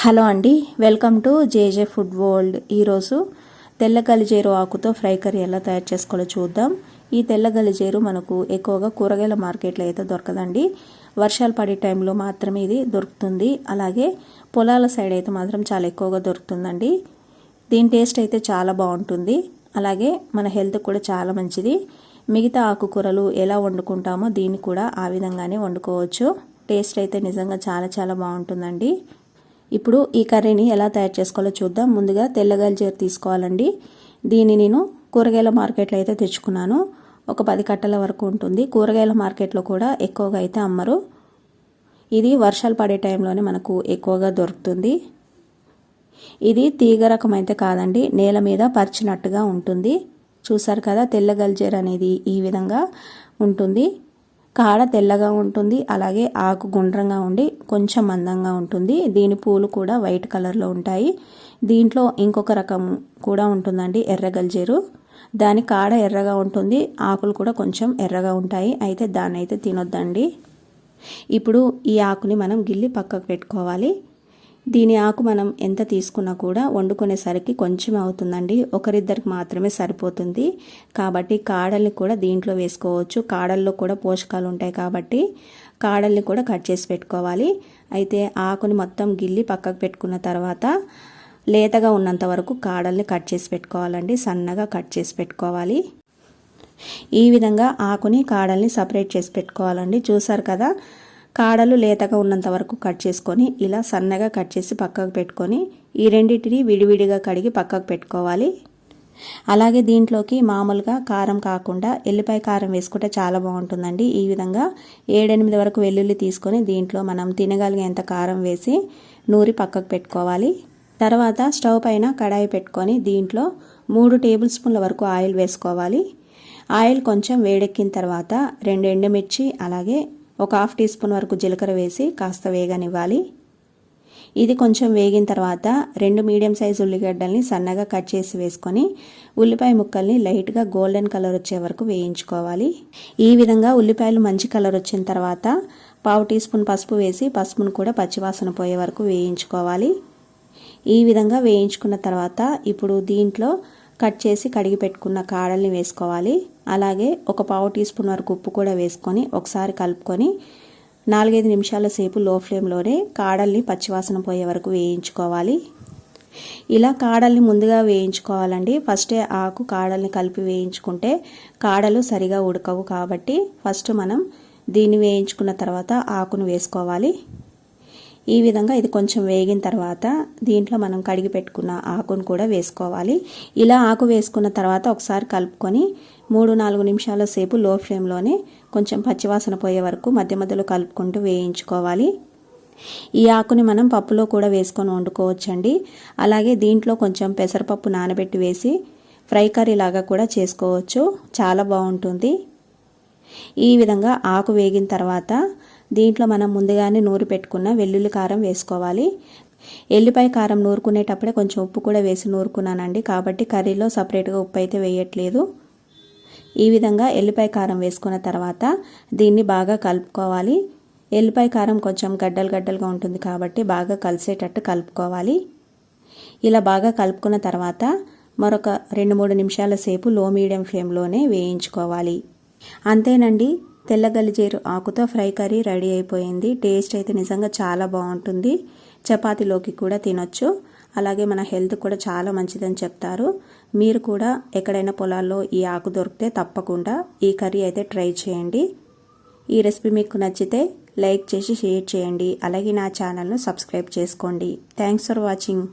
Hello అండి welcome to JJ food world. ఈరోజు తెల్ల గలిజేరు ఆకుతో ఫ్రై కర్రీ ఎలా తయారు చేసుకోవాలో చూద్దాం. ఈ తెల్ల గలిజేరు మనకు ఎక్కువగా కూరగాయల మార్కెట్లో అయితే దొరకదండి. వర్షాలు పడే టైంలో మాత్రమే ఇది దొరుకుతుంది. అలాగే పొలాల సైడ్ అయితే మాత్రం చాలా ఎక్కువగా దొరుకుతుందండి. దీని టేస్ట్ అయితే చాలా బాగుంటుంది. అలాగే మన హెల్త్ కూడా చాలా మంచిది. మిగతా ఆకుకూరలు ఎలా వండుకుంటామో దీన్ని కూడా ఆ విధంగానే వండుకోవచ్చు. టేస్ట్ అయితే నిజంగా చాలా చాలా బాగుంటుందండి. ఇప్పుడు ఈ కర్రీని ఎలా తయారు చేసుకోవాలో చూద్దాం. ముందుగా తెల్లగల్జీర తీసుకోవాలండి. దీన్ని నేను కూరగాయల మార్కెట్లో అయితే తెచ్చుకున్నాను. ఒక పది కట్టల వరకు ఉంటుంది. కూరగాయల మార్కెట్లో కూడా ఎక్కువగా అయితే అమ్మరు. ఇది వర్షాలు పడే టైంలోనే మనకు ఎక్కువగా దొరుకుతుంది. ఇది తీగ రకం అయితే కాదండి. నేల మీద పరిచినట్టుగా ఉంటుంది. చూసారు కదా తెల్ల గల్జేర్ అనేది ఈ విధంగా ఉంటుంది. కాడ తెల్లగా ఉంటుంది అలాగే ఆకు గుండ్రంగా ఉండి కొంచెం మందంగా ఉంటుంది. దీని పూలు కూడా వైట్ కలర్లో ఉంటాయి. దీంట్లో ఇంకొక రకం కూడా ఉంటుందండి ఎర్ర గల్జేరు. దాని కాడ ఎర్రగా ఉంటుంది ఆకులు కూడా కొంచెం ఎర్రగా ఉంటాయి. అయితే దాన్ని అయితే తినొద్దండి. ఇప్పుడు ఈ ఆకుని మనం గిల్లి పక్కకు పెట్టుకోవాలి. దీని ఆకు మనం ఎంత తీసుకున్నా కూడా వండుకునేసరికి కొంచెం అవుతుందండి. ఒకరిద్దరికి మాత్రమే సరిపోతుంది. కాబట్టి కాడల్ని కూడా దీంట్లో వేసుకోవచ్చు. కాడల్లో కూడా పోషకాలు ఉంటాయి కాబట్టి కాడల్ని కూడా కట్ చేసి పెట్టుకోవాలి. అయితే ఆకుని మొత్తం గిల్లి పక్కకు పెట్టుకున్న తర్వాత లేతగా ఉన్నంత వరకు కాడల్ని కట్ చేసి పెట్టుకోవాలండి. సన్నగా కట్ చేసి పెట్టుకోవాలి. ఈ విధంగా ఆకుని కాడల్ని సపరేట్ చేసి పెట్టుకోవాలండి. చూసారు కదా? కాడలు లేతగా ఉన్నంత వరకు కట్ చేసుకొని ఇలా సన్నగా కట్ చేసి పక్కకు పెట్టుకొని ఈ రెండింటిని విడివిడిగా కడిగి పక్కకు పెట్టుకోవాలి. అలాగే దీంట్లోకి మామూలుగా కారం కాకుండా ఎల్లిపాయ కారం వేసుకుంటే చాలా బాగుంటుందండి. ఈ విధంగా ఏడెనిమిది వరకు వెల్లుల్లి తీసుకొని దీంట్లో మనం తినగలిగేంత కారం వేసి నూరి పక్కకు పెట్టుకోవాలి. తర్వాత స్టవ్ పైన కడాయి పెట్టుకొని దీంట్లో మూడు టేబుల్ స్పూన్ల వరకు ఆయిల్ వేసుకోవాలి. ఆయిల్ కొంచెం వేడెక్కిన తర్వాత రెండు ఎండుమిర్చి అలాగే ఒక హాఫ్ టీ స్పూన్ వరకు జీలకర్ర వేసి కాస్త వేగనివ్వాలి. ఇది కొంచెం వేగిన తర్వాత రెండు మీడియం సైజు ఉల్లిగడ్డల్ని సన్నగా కట్ చేసి వేసుకొని ఉల్లిపాయ ముక్కల్ని లైట్గా గోల్డెన్ కలర్ వచ్చే వరకు వేయించుకోవాలి. ఈ విధంగా ఉల్లిపాయలు మంచి కలర్ వచ్చిన తర్వాత పావు టీ స్పూన్ పసుపు వేసి పసుపును కూడా పచ్చివాసన పోయే వరకు వేయించుకోవాలి. ఈ విధంగా వేయించుకున్న తర్వాత ఇప్పుడు దీంట్లో కట్ చేసి కడిగి పెట్టుకున్న కాడల్ని వేసుకోవాలి. అలాగే ఒక పావు టీ స్పూన్ వరకు ఉప్పు కూడా వేసుకొని ఒకసారి కలుపుకొని నాలుగైదు నిమిషాల సేపు లో ఫ్లేమ్లోనే కాడల్ని పచ్చివాసన పోయే వరకు వేయించుకోవాలి. ఇలా కాడల్ని ముందుగా వేయించుకోవాలండి. ఫస్టే ఆకు కాడల్ని కలిపి వేయించుకుంటే కాడలు సరిగా ఉడకవు కాబట్టి ఫస్ట్ మనం దీన్ని వేయించుకున్న తర్వాత ఆకును వేసుకోవాలి. ఈ విధంగా ఇది కొంచెం వేగిన తర్వాత దీంట్లో మనం కడిగి పెట్టుకున్న ఆకును కూడా వేసుకోవాలి. ఇలా ఆకు వేసుకున్న తర్వాత ఒకసారి కలుపుకొని మూడు నాలుగు నిమిషాల సేపు లో ఫ్లేమ్లోనే కొంచెం పచ్చివాసన పోయే వరకు మధ్య మధ్యలో కలుపుకుంటూ వేయించుకోవాలి. ఈ ఆకుని మనం పప్పులో కూడా వేసుకొని వండుకోవచ్చండి. అలాగే దీంట్లో కొంచెం పెసరపప్పు నానబెట్టి వేసి ఫ్రై కర్రీ లాగా కూడా చేసుకోవచ్చు. చాలా బాగుంటుంది. ఈ విధంగా ఆకు వేగిన తర్వాత దీంట్లో మనం ముందుగానే నూరు పెట్టుకున్న వెల్లుల్లి కారం వేసుకోవాలి. ఎల్లిపాయ కారం నూరుకునేటప్పుడే కొంచెం ఉప్పు కూడా వేసి నూరుకున్నానండి. కాబట్టి కర్రీలో సపరేట్గా ఉప్పు అయితే వేయట్లేదు. ఈ విధంగా ఎల్లిపాయ కారం వేసుకున్న తర్వాత దీన్ని బాగా కలుపుకోవాలి. ఎల్లిపాయ కారం కొంచెం గడ్డలు గడ్డలుగా ఉంటుంది కాబట్టి బాగా కలిసేటట్టు కలుపుకోవాలి. ఇలా బాగా కలుపుకున్న తర్వాత మరొక రెండు మూడు నిమిషాల సేపు లో మీడియం ఫ్లేమ్లోనే వేయించుకోవాలి. అంతేనండి తెల్ల గలిజేరు ఆకుతో ఫ్రై కర్రీ రెడీ అయిపోయింది. టేస్ట్ అయితే నిజంగా చాలా బాగుంటుంది. చపాతీలోకి కూడా తినొచ్చు. అలాగే మన హెల్త్ కూడా చాలా మంచిదని చెప్తారు. మీరు కూడా ఎక్కడైనా పొలాల్లో ఈ ఆకు దొరికితే తప్పకుండా ఈ కర్రీ అయితే ట్రై చేయండి. ఈ రెసిపీ మీకు నచ్చితే లైక్ చేసి షేర్ చేయండి. అలాగే నా ఛానల్ను సబ్స్క్రైబ్ చేసుకోండి. Thanks for watching.